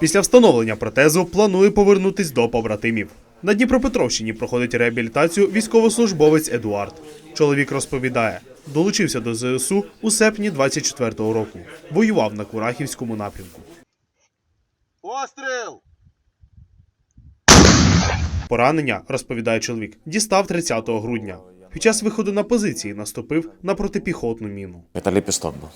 Після встановлення протезу планує повернутись до побратимів. На Дніпропетровщині проходить реабілітацію військовослужбовець Едуард. Чоловік розповідає, долучився до ЗСУ у серпні 24-го року. Воював на Курахівському напрямку. Постріл! Поранення, розповідає чоловік, дістав 30 грудня. Під час виходу на позиції наступив на протипіхотну міну. Это лепесток был.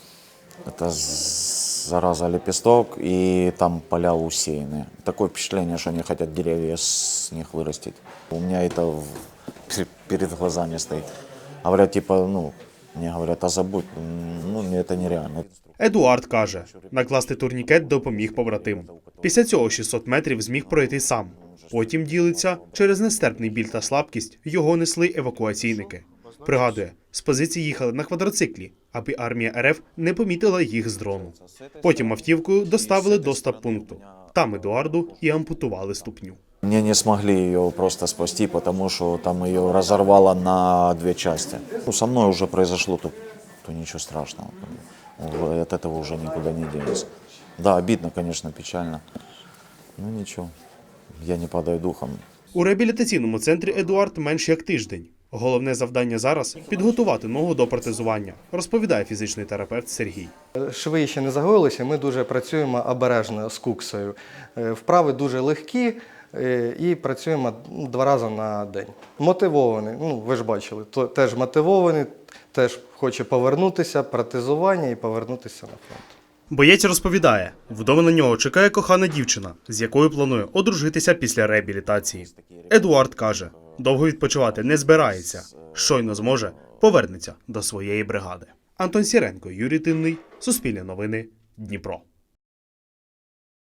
Это з- зараза лепесток, и там поля усеяны. Такое впечатление, что они хотят деревья с них вырастить. У меня это в- пер- перед глазами стоит. Говорят, типа, ну, мне говорят, а забудь, М, ну, мне это нереально. Едуард каже, накласти турнікет допоміг побратим. Після цього 600 метрів зміг пройти сам. Потім ділиться через нестерпний біль та слабкість його несли евакуаційники. Пригадує, з позиції їхали на квадроциклі, аби армія РФ не помітила їх з дрону. Потім автівкою доставили до стаб-пункту. Там Едуарду і ампутували ступню. Мне не смогли ее просто спасти, потому что там ее разорвало на две части. Ну, со мной уже произошло, то, то ничего страшного. Уже От этого уже никуда не денешься. Да, обидно, конечно, печально. Ну ничего, я не падаю духом. У реабілітаційному центрі Едуард менш як тиждень. Головне завдання зараз підготувати ногу до протезування, розповідає фізичний терапевт Сергій. Шви ще не загоїлися, ми дуже працюємо обережно з куксою. Е, Вправи дуже легкі е, і працюємо два рази на день. Мотивований, ну ви ж бачили, то теж мотивований, теж хоче повернутися, протезування і повернутися на фронт. Боєць розповідає, вдома на нього чекає кохана дівчина, з якою планує одружитися після реабілітації. Едуард каже, довго відпочивати не збирається. Щойно зможе, повернеться до своєї бригади. Антон Сіренко, Юрій Тинний, Суспільне новини, Дніпро.